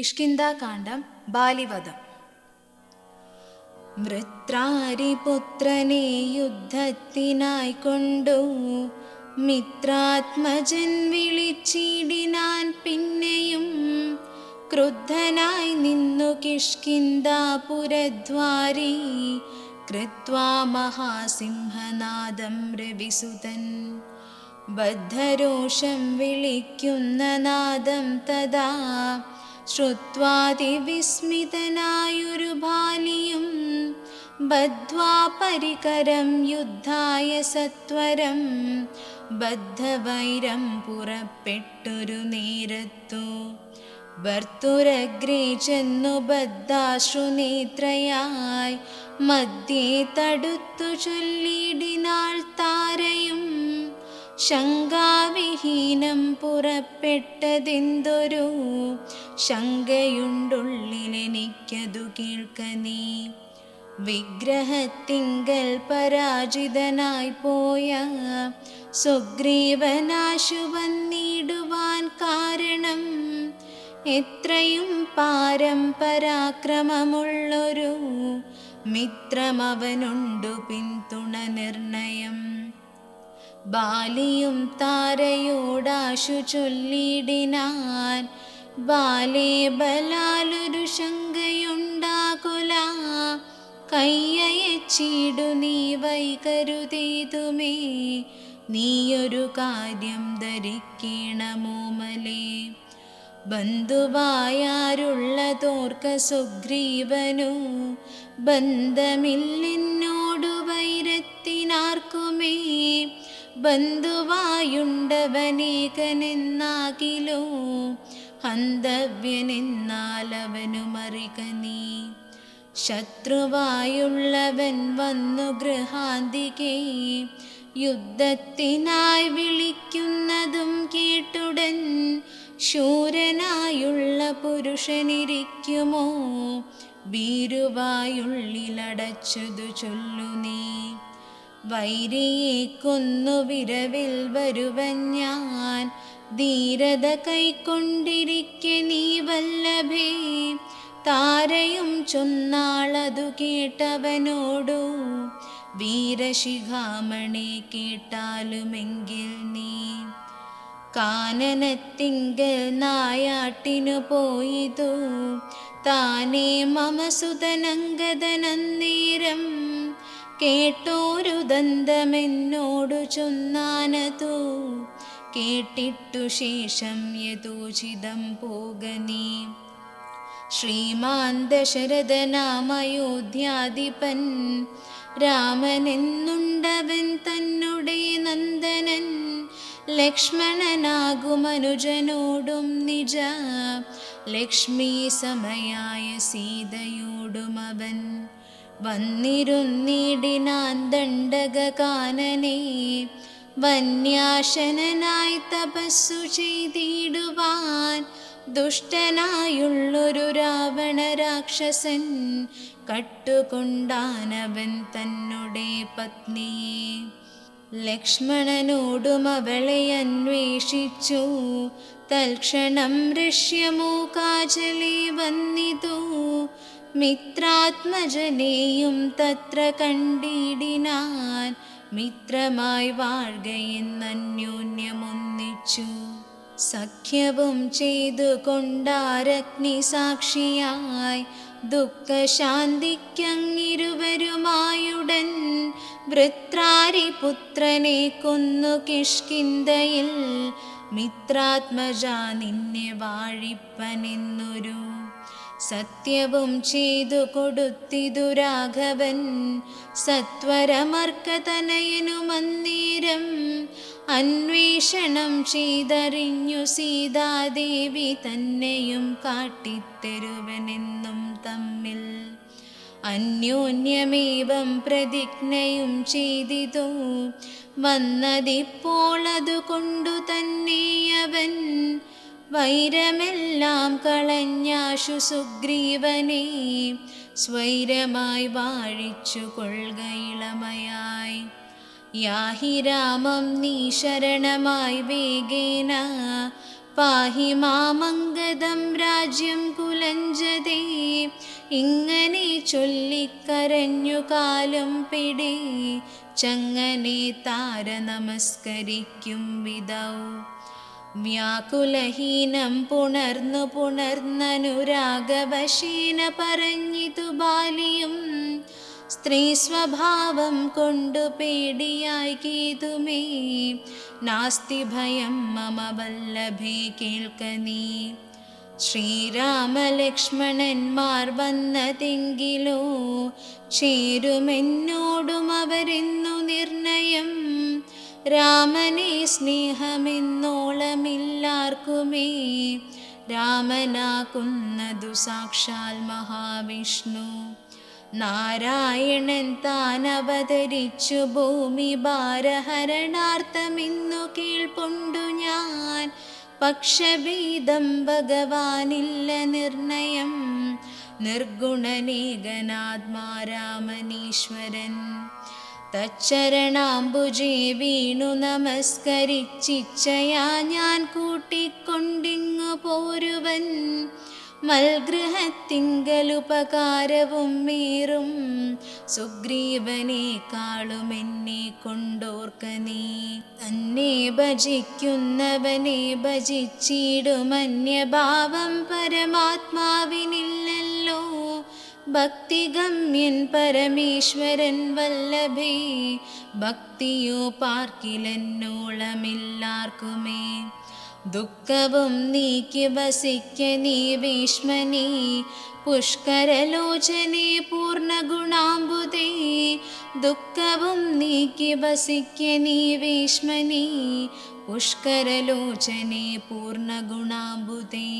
കിഷ്കിന്താകാന്ഡം ബാലിവധം. വൃത്രാരിപുത്രനെ യുദ്ധത്തിനായി കൊണ്ടു മിത്രാത്മജൻ വിളിച്ചിടിനാൻ പിന്നെയും ക്രുദ്ധനായി നിന്നു കിഷ്കിന്താപുരദ്വാരി കൃത്വാ മഹാസിംഹനാദം രവിസുതൻ. ബദ്ധരോഷം വിളിക്കുന്ന നാദം തഥാ. ശ്രുത്വാതിവിസ്മിതനായൊരു ബാലിയും ബദ്ധ്വാ പരികരം യുദ്ധായ സത്വരം ബദ്ധവൈരം പുറപ്പെട്ടൊരു നേരത്തു. ഭർത്തുരഗ്രേ ചെന്നു ബദ്ധാശ്രുനേത്രയായി മധ്യേ തടുത്തു ചൊല്ലിടിനാൾ താരയും ശങ്കാവിഹീനം പുറപ്പെട്ടതെന്തൊരു ശങ്കയുണ്ടുള്ളിലെനിക്കതു കേൾക്ക നീ. വിഗ്രഹത്തിങ്കൽ പരാജിതനായി പോയ സുഗ്രീവനാശു വന്നിടുവാൻ കാരണം എത്രയും പാരമ്പരാക്രമമുള്ളൊരു മിത്രമവനുണ്ടു പിന്തുണ നിർണയം. ബാലിയും താരയോടാശു ചൊല്ലിടിനാൻ. ബാലേ ബലാലൊരു ശങ്കയുണ്ടാകുല. കയ്യയച്ചിടു നീ വൈകരുതേതുമേ. നീയൊരു കാര്യം ധരിക്കണമോമലേ ബന്ധുവായാരുള്ളതോർക്ക സുഗ്രീവനു. ബന്ധമില്ലെന്നോടു വൈരത്തിനാർക്കുമേ. ബന്ധുവായുണ്ടവനേകനെന്നാകിലോ? ഹന്തവ്യനെന്നാലവനു മറിക നീ. ശത്രുവായുള്ളവൻ വന്നു ഗൃഹാന്തികേ. യുദ്ധത്തിനായി വിളിക്കുന്നതും കേട്ടുടൻ ശൂരനായുള്ള പുരുഷനിരിക്കുമോ? ഭീരുവായുള്ളിലടച്ചതു ചൊല്ലു നീ വൈരിയെ കൊന്നു വിരവിൽ വരുവൻ ഞാൻ. ധീരത കൈക്കൊണ്ടിരിക്കെ നീ വല്ലഭേ. താരയും ചൊന്നാളതു കേട്ടവനോടു. വീരശിഖാമണി കേട്ടാലുമെങ്കിൽ നീ. കാനനത്തിങ്കൽ നായാട്ടിനു പോയിതു. താനേ മമ സുതനങ്കതനന്നേരം കേട്ടോരു ദന്തമെന്നോടു ചൊന്നാനതു? കേട്ടിട്ടു ശേഷം യഥോചിതം പോകനീ. ശ്രീമാൻ ദശരഥനാമയോധ്യാധിപൻ രാമനെന്നുണ്ടവൻ തന്നുടെ നന്ദനൻ ലക്ഷ്മണനാകുമനുജനോടും നിജ ലക്ഷ്മി സമയായ സീതയോടും അവൻ വന്നിരുന്നിടിനാൻ ദണ്ഡകാനനെ വന്യാശനായി തപസ്സു ചെയ്തിടുവാൻ ദുഷ്ടനായുള്ളൊരു രാവണ രാക്ഷസൻ കട്ടുകൊണ്ടാനവൻ തന്നെ പത്നിയെ. ലക്ഷ്മണനോടും അവളെ അന്വേഷിച്ചു. തൽക്ഷണം ഋഷ്യമൂകാചലേ വന്നിതു. മിത്രാത്മജനെയും തത്ര കണ്ടിടിനാൻ മിത്രമായി വാഴുകയെന്നന്യോന്യമൊന്നിച്ചു സഖ്യവും ചെയ്തു കൊണ്ടാരഗ്നി സാക്ഷിയായി ദുഃഖശാന്തിക്കങ്ങിരുവരുമായുടൻ വൃത്രാരിപുത്രനെ കൊന്നു കിഷ്കിന്തയിൽ മിത്രാത്മജ നിന്നെ വാഴിപ്പനെന്നൊരു സത്യവും ചെയ്തു കൊടുത്തിതു രാഘവൻ. സത്വരമർക്കതനയനു മന്ദിരം. അന്വേഷണം ചെയ്തറിഞ്ഞു സീതാദേവി തന്നെയും കാട്ടിത്തരുവനെന്നും തമ്മിൽ. അന്യോന്യമേവം പ്രതിജ്ഞയും ചെയ്തിതു. വന്നതിപ്പോൾ അതുകൊണ്ടു തന്നെയവൻ. വൈരമെല്ലാം കളഞ്ഞാശു സുഗ്രീവനെ സ്വൈരമായി വാഴിച്ചു കൊള്ളുകയിളമയായി യാഹി രാമം നീ ശരണമായി വേഗേന പാഹി മാമംഗതം രാജ്യം കുലഞ്ചതേ. ഇങ്ങനെ ചൊല്ലിക്കരഞ്ഞു കാലം പിടി ചങ്ങനെ താര നമസ്കരിക്കും വിധൗ. വ്യാകുലഹീനം പുണർന്നു പുണർന്നനുരാഗവശീന പറഞ്ഞിതു ബാലിയും. സ്ത്രീ സ്വഭാവം കൊണ്ടു പേടിയായി കീതുമേ. നാസ്തി ഭയം മമ വല്ലഭേ കേൾക്ക നീ. ശ്രീരാമലക്ഷ്മണന്മാർ വന്നതെങ്കിലോ ചേരുമെന്നോടും അവരെന്നു നിർണയം. രാമനെ സ്നേഹമെന്നോളമില്ലാർക്കുമേ. രാമനാക്കുന്നതു സാക്ഷാൽ മഹാവിഷ്ണു. നാരായണൻ താൻ അവതരിച്ചു ഭൂമി ഭാരഹരണാർത്ഥമിന്നു കേൾപ്പുണ്ടു ഞാൻ. പക്ഷഭേദം ഭഗവാനില്ല നിർണയം. നിർഗുണനേകനാത്മാരാമനീശ്വരൻ. തച്ചരണാംബുജേ വീണു നമസ്കരിച്ചിച്ചയാ ഞാൻ കൂട്ടിക്കൊണ്ടിങ്ങു പോരുവൻ. മൽഗൃഹത്തിങ്കലുപകാരവും മീറും. സുഗ്രീവനേക്കാളും എന്നെ കൊണ്ടോർക്ക നീ. തന്നെ ഭജിക്കുന്നവനെ ഭജിച്ചിടുമന്യഭാവം പരമാത്മാവിനില്ലല്ലോ. ഭക്തിഗമ്യൻ പരമേശ്വരൻ വല്ലഭേ ഭക്തിയോ പാർക്കിലെന്നോളമില്ലാർക്കുമേ. ദുഃഖവും നീക്കി വസിക്ക നീ ഭീഷ്മനീ പുഷ്കരലോചനെ പൂർണഗുണാംബുദേ ദുഃഖവും നീക്കി വസിക്ക നീ ഭീഷ്മനീ പുഷ്കരലോചനെ പൂർണഗുണാംബുദേ